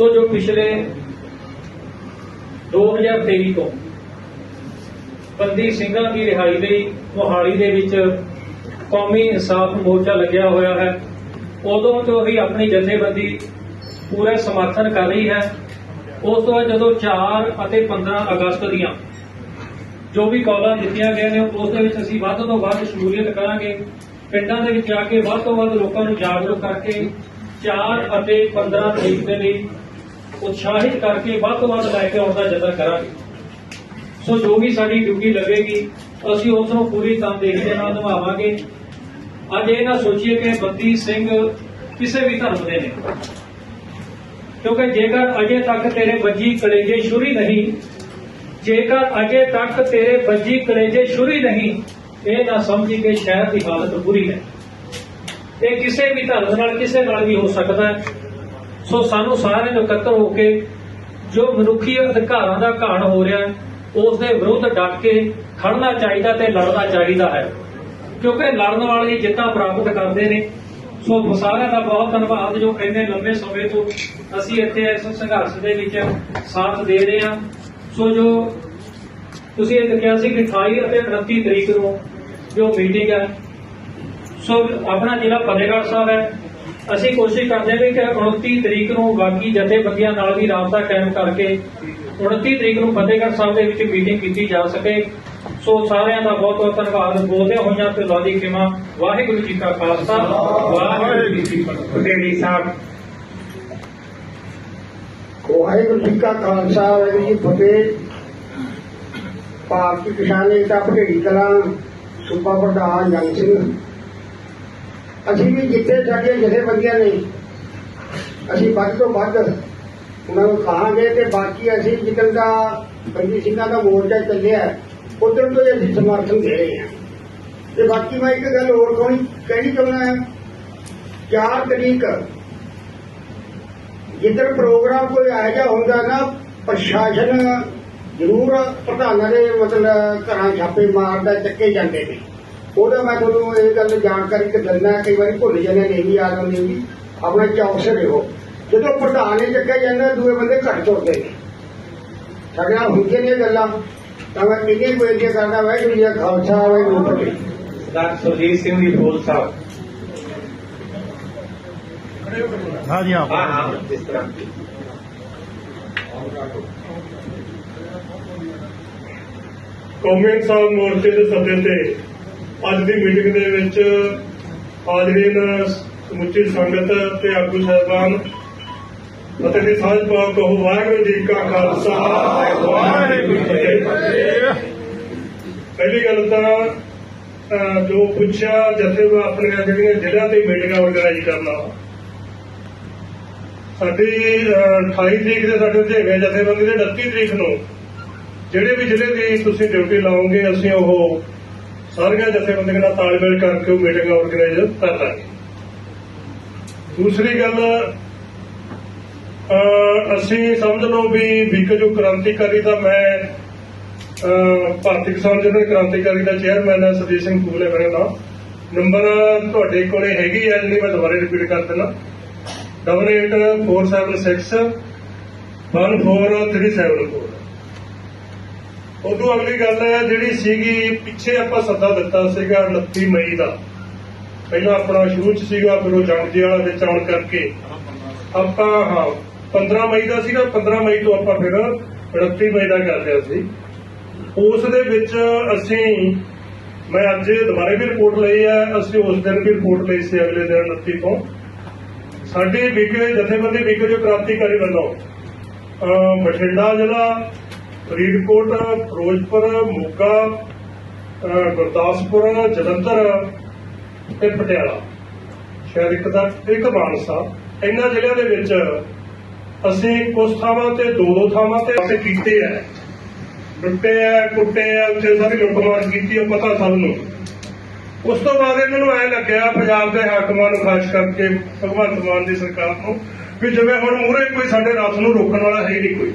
ਸੋ ਜੋ ਪਿਛਲੇ 2023 ਤੋਂ ਬੰਦੀ ਸਿੰਘਾਂ ਦੀ ਰਿਹਾਈ ਲਈ ਮੋਹਾਲੀ ਦੇ ਵਿੱਚ ਕੌਮੀ ਇਨਸਾਫ ਮੋਰਚਾ ਲੱਗਿਆ ਹੋਇਆ ਹੈ, ਉਦੋਂ ਤੋਂ ਹੀ ਆਪਣੀ ਜਥੇਬੰਦੀ ਪੂਰਾ ਸਮਰਥਨ ਕਰ ਰਹੀ ਹੈ। ਉਸ ਤੋਂ ਬਾਅਦ ਜਦੋਂ 4 ਅਤੇ 15 ਅਗਸਤ ਦੀਆਂ ਜੋ ਵੀ ਕਾਲਾਂ ਦਿੱਤੀਆਂ ਗਈਆਂ ਨੇ, ਉਸ ਦੇ ਵਿੱਚ ਅਸੀਂ ਵੱਧ ਤੋਂ ਵੱਧ ਸ਼ਮੂਲੀਅਤ ਕਰਾਂਗੇ। ਪਿੰਡਾਂ ਦੇ ਵਿੱਚ ਜਾ ਕੇ ਵੱਧ ਤੋਂ ਵੱਧ ਲੋਕਾਂ ਨੂੰ ਜਾਗਰੂਕ ਕਰਕੇ 4 ਅਤੇ 15 ਤਰੀਕ ਦੇ ਲਈ ਉਤਸ਼ਾਹਿਤ ਕਰਕੇ ਵੱਧ ਤੋਂ ਵੱਧ ਲੈ ਕੇ ਆਉਣ ਦਾ ਯਤਨ ਕਰਾਂਗੇ। ਸੋ ਜੋ ਵੀ ਸਾਡੀ ਡਿਊਟੀ ਲੱਗੇਗੀ, ਅਸੀਂ ਉਸ ਨੂੰ ਪੂਰੀ ਤਨਦੇਹੀ ਦੇ ਨਾਲ ਨਿਭਾਵਾਂਗੇ। ਅੱਜ ਇਹ ਨਾ ਸੋਚੀਏ ਕਿ ਬੰਦੀ ਸਿੰਘ ਕਿਸੇ ਵੀ ਧਰਮ ਦੇ ਨੇ। ਕਿਉਂਕਿ ਜੇਕਰ ਅਜੇ ਤੱਕ ਤੇਰੇ ਵੱਜੀ ਕਲੇਜੇ ਸ਼ੁਰੀ ਨਹੀਂ, ਜੇਕਰ ਅਜੇ ਤੱਕ ਤੇਰੇ ਵੱਜੀ ਕਲੇਜੇ ਸ਼ੁਰੀ ਨਹੀਂ, ਇਹ ਨਾ ਸਮਝੀ ਕਿ ਸ਼ਹਿਰ ਦੀ ਹਾਲਤ ਬੁਰੀ ਹੈ। ਇਹ ਕਿਸੇ ਵੀ ਧਰਮ ਨਾਲ ਕਿਸੇ ਨਾਲ ਵੀ ਹੋ ਸਕਦਾ ਹੈ। ਸੋ ਸਾਨੂੰ ਸਾਰਿਆਂ ਨੂੰ ਇਕੱਤਰ ਹੋ ਕੇ ਜੋ ਮਨੁੱਖੀ ਅਧਿਕਾਰਾਂ ਦਾ ਘਾਣ ਹੋ ਰਿਹਾ ਉਸ ਦੇ ਵਿਰੁੱਧ ਡਟ ਕੇ ਖੜਨਾ ਚਾਹੀਦਾ ਤੇ ਲੜਨਾ ਚਾਹੀਦਾ ਹੈ। ਕਿਉਂਕਿ ਲੜਨ ਵਾਲੇ ਜਿੱਤਾਂ ਪ੍ਰਾਪਤ ਕਰਦੇ ਨੇ। ਸੋ ਸਾਰਿਆਂ ਦਾ ਬਹੁਤ ਧੰਨਵਾਦ ਜੋ ਇੰਨੇ ਲੰਬੇ ਸਮੇਂ ਤੋਂ ਅਸੀਂ ਇੱਥੇ ਇਸ ਸੰਘਰਸ਼ ਦੇ ਵਿੱਚ ਸਾਥ ਦੇ ਰਹੇ ਹਾਂ। ਸੋ ਜੋ ਤੁਸੀਂ ਇਹ ਕਿਹਾ ਸੀ ਕਿ 28 ਅਤੇ 29 ਤਰੀਕ ਨੂੰ ਜੋ ਮੀਟਿੰਗ ਹੈ, ਸੋ ਆਪਣਾ ਜ਼ਿਲ੍ਹਾ ਫਤਿਹਗੜ੍ਹ ਸਾਹਿਬ ਹੈ। ਅਸੀਂ ਕੋਸ਼ਿਸ਼ ਕਰਦੇ ਹਾਂ ਕਿ 29 ਤਰੀਕ ਨੂੰ ਬਾਕੀ ਜਥੇਬੰਦੀਆਂ ਨਾਲ ਵੀ ਰਾਬਤਾ ਕਾਇਮ ਕਰਕੇ 29 ਤਰੀਕ ਨੂੰ ਫਤਿਹਗੜ੍ਹ ਸਾਹਿਬ ਦੇ ਵਿੱਚ ਮੀਟਿੰਗ ਕੀਤੀ ਜਾ ਸਕੇ। ਸੋ ਸਾਰਿਆਂ ਦਾ ਬਹੁਤ ਬਹੁਤ ਧੰਨਵਾਦ। ਬੋਲਦੇ ਹੋਈਆਂ ਤੇ ਲਾਦੀ ਖਿਮਾ। ਵਾਹਿਗੁਰੂ ਜੀ ਕਾ ਖਾਲਸਾ। ਵਾਹਿਗੁਰੂ ਜੀ ਕੀ ਫਤਿਹ। ਪਟੇੜੀ ਸਾਹਿਬ। ਵਾਹਿਗੁਰੂ ਜੀ ਕਾ ਖਾਲਸਾ। ਵਾਹਿਗੁਰੂ ਜੀ ਫਤਿਹ। ਭਾਰਤੀ ਕਿਸਾਨ ਏਕਤਾ ਭਟੇੜੀ ਕਲਾਂ। ਸੂਬਾ ਪ੍ਰਧਾਨ ਜੰਗ ਸਿੰਘ। ਅਸੀਂ ਵੀ ਜਿੱਥੇ ਸਾਡੀਆਂ ਜਥੇਬੰਦੀਆਂ ਨੇ ਅਸੀਂ ਵੱਧ ਤੋਂ ਵੱਧ ਉਹਨਾਂ ਨੂੰ ਕਹਾਂਗੇ ਤੇ ਬਾਕੀ ਅਸੀਂ ਜਿੱਦਣ ਦਾ ਬੰਦੀ ਸਿੰਘਾਂ ਦਾ ਮੋਰਚਾ ਚੱਲਿਆ ਉਦੋਂ ਤੋਂ ਹੀ ਅਸੀਂ ਸਮਰਥਨ ਦੇ ਰਹੇ ਹਾਂ। ਤੇ ਬਾਕੀ ਮੈਂ ਇੱਕ ਗੱਲ ਹੋਰ ਕੋਈ ਕਹਿਣੀ ਚਾਹੁੰਦਾ ਹਾਂ? 4 ਤਰੀਕ ਜਿੱਧਰ ਪ੍ਰੋਗਰਾਮ ਕੋਈ ਆਇਆ ਜਾ ਹੁੰਦਾ ਨਾ, ਪ੍ਰਸ਼ਾਸਨ ਜ਼ਰੂਰ ਪ੍ਰਧਾਨਾਂ ਦੇ ਮਤਲਬ ਘਰਾਂ ਛਾਪੇ ਮਾਰਦਾ, ਚੱਕੇ ਜਾਂਦੇ ਨੇ। ਉਹਦਾ ਮੈਂ ਤੁਹਾਨੂੰ ਇਹ ਗੱਲ ਜਾਣਕਾਰੀ ਤੇ ਦਿੰਦਾ ਕਈ ਵਾਰੀ ਭੁੱਲ ਜਾਂਦੇ ਨੇ ਵੀ ਯਾਦ ਹੁੰਦੀ ਵੀ ਆਪਣੇ ਚੌਕਸ ਰਹੋ ਜਦੋਂ ਪ੍ਰਧਾਨ ਇਹ ਚੱਕਿਆ ਜਾਂਦਾ ਦੂਏ ਬੰਦੇ ਘੱਟ ਤੁਰਦੇ ਨੇ। ਸਾਡੇ ਨਾਲ ਹੁੰਦੀਆਂ ਨੇ ਗੱਲਾਂ ਤਾਂ ਮੈਂ ਕਿੰਨੀ ਬੇਨਤੀ ਕਰਦਾ ਵਾਹਿਗੁਰੂ ਜੀ ਦਾ ਖਾਲਸਾ ਵਾਹਿਗੁਰੂ ਫਤਿਹ। ਸਰਦਾਰ ਸੁਰਜੀਤ ਸਿੰਘ ਜੀ ਬੋਲ ਸਾਹਿਬ। ਹਾਂ ਜੀ ਆਪ ਹਾਂ ਹਾਂ ਇਸ ਤਰ੍ਹਾਂ। ਕੌਮੀ ਸਾਹਿਬ ਮੋਰਚੇ ਦੇ ਸੱਦੇ ਤੇ ਅੱਜ ਦੀ ਮੀਟਿੰਗ ਦੇ ਵਿੱਚ ਹਾਜ਼ਰੀਨ ਸਮੁੱਚੀ ਸੰਗਤ ਤੇ ਆਗੂ ਸਾਹਿਬਾਨ ਅਤੇ ਦੀ ਸਾਂਝ ਪਾਓ ਕਹੋ ਵਾਹਿਗੁਰੂ ਜੀ ਕਾ ਖਾਲਸਾ। ਵਾਹਿਗੁਰੂ ਜੀ ਕੀ ਫਤਿਹ ਪਹਿਲੀ ਗੱਲ ਤਾਂ ਜੋ ਪੁੱਛਿਆ ਜਥੇ ਆਪਣੀਆਂ ਜਿਹੜੀਆਂ ਜ਼ਿਲ੍ਹਾ ਤੇ ਮੀਟਿੰਗਾਂ ਆਰਗੇਨਾਈਜ਼ ਕਰਨਾ। ਸਾਡੀ ਅਹ, 28 ਤਰੀਕ ਦੇ ਸਾਡੇ ਤੇ ਹੈਗਾ ਜਥੇਬੰਦੀ ਦੇ 29 ਤਰੀਕ ਨੂੰ ਜਿਹੜੇ ਵੀ ਜ਼ਿਲ੍ਹੇ ਦੀ ਤੁਸੀਂ ਡਿਊਟੀ ਲਾਓਗੇ ਅਸੀਂ ਉਹ ਸਾਰੀਆਂ ਜਥੇਬੰਦੀਆਂ ਨਾਲ ਤਾਲਮੇਲ ਕਰਕੇ ਉਹ ਮੀਟਿੰਗ ਆਰਗੇਨਾਈਜ਼ ਕਰ ਲਾਂਗੇ। ਦੂਸਰੀ ਗੱਲ ਅਸੀਂ ਸਮਝ ਲਓ ਵੀ ਵਿਕ ਜੋ ਕ੍ਰਾਂਤੀਕਾਰੀ ਦਾ ਮੈਂ ਭਾਰਤੀ ਕਿਸਾਨ ਜਿਹੜੇ ਕ੍ਰਾਂਤੀਕਾਰੀ ਦਾ ਚੇਅਰਮੈਨ ਹੈ ਸਰਜੀਤ ਸਿੰਘ ਕੂਲੇ ਮੇਰਾ ਨਾਮ ਨੰਬਰ ਤੁਹਾਡੇ ਕੋਲੇ ਹੈਗੀ ਹੈ ਜਿਹੜੀ ਮੈਂ ਦੁਬਾਰਾ ਰਿਪੀਟ ਕਰ ਦਿੰਦਾ। 88476 14374 ਉਦੋਂ ਅਗਲੀ ਗੱਲ ਹੈ, ਜਿਹੜੀ ਸੀਗੀ, ਪਿੱਛੇ ਆਪਾਂ ਸੱਦਾ ਦਿੱਤਾ ਸੀਗਾ 29 ਮਈ ਦਾ। ਪਹਿਲਾਂ ਆਪਣਾ ਸ਼ੁਰੂ ਚ ਸੀਗਾ, ਫਿਰ ਉਹ ਜੰਗ ਵਾਲਾ ਵਿੱਚ ਆਉਣ ਕਰਕੇ। ਆਪਾਂ, ਹਾਂ 15 ਮਈ ਦਾ ਸੀਗਾ 15 ਮਈ ਤੋਂ ਆਪਾਂ ਫਿਰ 29 ਮਈ ਦਾ ਕਰ ਲਿਆ ਸੀ। ਉਸ ਦੇ ਵਿੱਚ ਅਸੀਂ, ਮੈਂ ਅੱਜ ਦੁਬਾਰੇ ਵੀ ਰਿਪੋਰਟ ਲਈ ਹੈ, ਅਸੀਂ ਉਸ ਦਿਨ ਵੀ ਰਿਪੋਰਟ ਲਈ ਸੀ ਅਗਲੇ ਦਿਨ 29 ਤੋਂ। ਸਾਡੀ ਵਿਕੇ ਜਥੇਬੰਦੀ ਵਿਕੇ ਜੋ ਕ੍ਰਾਂਤੀਕਾਰੀ ਵੱਲੋਂ ਬਠਿੰਡਾ ਜ਼ਿਲ੍ਹਾ ਫਰੀਦਕੋਟ, ਫਿਰੋਜ਼ਪੁਰ, ਮੋਗਾ ਗੁਰਦਾਸਪੁਰ, ਜਲੰਧਰ ਤੇ ਪਟਿਆਲਾ। ਸ਼ਾਇਦ ਇੱਕ ਦਾ ਇੱਕ ਮਾਨਸਾ। ਇਹਨਾਂ ਜ਼ਿਲ੍ਹਿਆਂ ਦੇ ਵਿੱਚ ਅਸੀਂ ਕੁਝ ਥਾਵਾਂ ਤੇ, ਦੋ ਦੋ ਥਾਵਾਂ ਤੇ ਅਸੀਂ ਕੀਤੇ ਆ। ਲੁੱਟੇ ਆ, ਕੁੱਟੇ ਆ, ਉੱਥੇ ਸਾਰੀ ਲੁੱਟਮਾਰ ਕੀਤੀ ਆ, ਪਤਾ ਸਭ ਨੂੰ। ਉਸ ਤੋਂ ਬਾਅਦ ਇਹਨਾਂ ਨੂੰ ਐ ਲੱਗਿਆ, ਪੰਜਾਬ ਦੇ ਹਾਕਮਾਂ ਨੂੰ ਖਾਸ ਕਰਕੇ ਭਗਵੰਤ ਮਾਨ ਦੀ ਸਰਕਾਰ ਨੂੰ ਵੀ ਜਿਵੇਂ ਹੁਣ ਮੂਹਰੇ ਕੋਈ ਸਾਡੇ ਰਾਤ ਨੂੰ ਰੋਕਣ ਵਾਲਾ ਹੈ ਨਹੀਂ ਕੋਈ।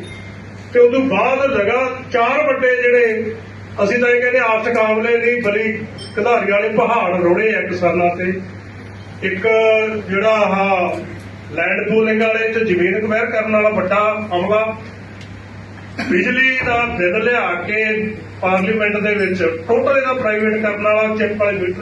ਤੇ ਤੋਂ ਬਾਅਦ ਲਗਾਤਾਰ ਚਾਰ ਵੱਡੇ ਜਿਹੜੇ ਅਸੀਂ ਤਾਂ ਇਹ ਕਹਿੰਦੇ ਆਰਥਿਕ ਆਮਲੇ ਨਹੀਂ ਬਲੀ ਕਧਾਰੀ ਵਾਲੇ ਪਹਾੜ ਰੋੜੇ ਆ ਕਿਸਾਨਾਂ ਤੇ। ਇੱਕ ਜਿਹੜਾ ਆਹ ਲੈਂਡ ਪੂਲਿੰਗ ਵਾਲੇ ਤੇ ਜ਼ਮੀਨ ਕਵੈਰ ਕਰਨ ਵਾਲਾ ਵੱਡਾ ਅਮਲਾ। ਬਿਜਲੀ ਦਾ ਬਿੱਲ ਲਿਆ ਕੇ ਪਾਰਲੀਮੈਂਟ ਦੇ ਵਿੱਚ, ਟੋਟਲ ਇਹਦਾ ਪ੍ਰਾਈਵੇਟ ਕਰਨ ਵਾਲਾ, ਚਿੱਪ ਵਾਲੇ ਮੀਟਰ